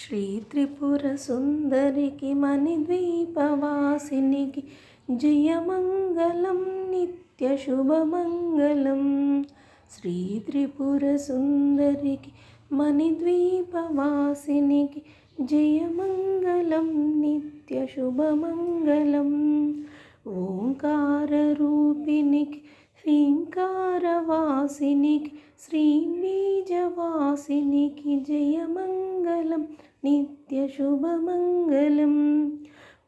శ్రీ త్రిపుర సుందరికి మణిద్వీపవాసినికి జయమంగళం నిత్య శుభమంగళం. శ్రీ త్రిపుర సుందరికి మణిద్వీపవాసినికి జయమంగళం నిత్య శుభమంగళం. ఓంకార రూపినికి హ్రీంకారవాసినికి శ్రీబీజవాసినికి జయమంగళం. మంగళం నిత్య శుభమంగళం.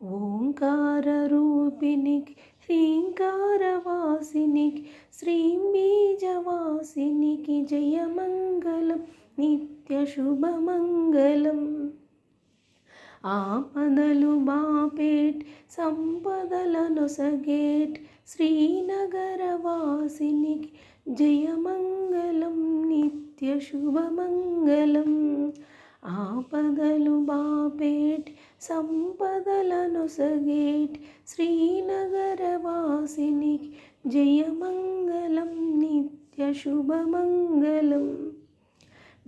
ఓంకార రూపినికి హ్రీంకారవాసినికి శ్రీబీజవాసినికి జయమంగళం నిత్య శుభమంగళం. ఆపదలు బాపేట్ సంపదలను సగేట్ శ్రీనగరవాసినికి జయమంగళం నిత్య శుభమంగళం. ఆపదలు బాపేట్ సంపదలను సగేట్ శ్రీనగర శ్రీనగరవాసినికి జయమంగళం నిత్య శుభమంగళం.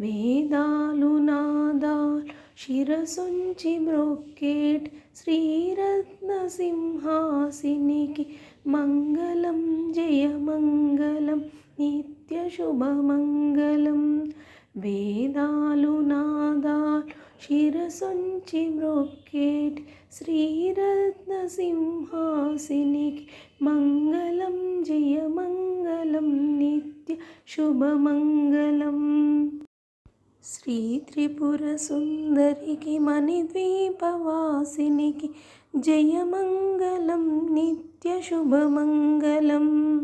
వేదాలు నాదాలు శిరసుంచి మ్రొక్కేట్ శ్రీరత్న సింహాసినికి మంగళం జయమంగళం నిత్య శుభమంగళం. వేదాలు శిరసొంచి మ్రొక్కేట్ శ్రీరత్న సింహాసినికి మంగళం జయమంగళం నిత్య శుభమంగళం. శ్రీ త్రిపుర సుందరికి మణిద్వీపవాసినికి జయమంగళం నిత్య శుభమంగళం.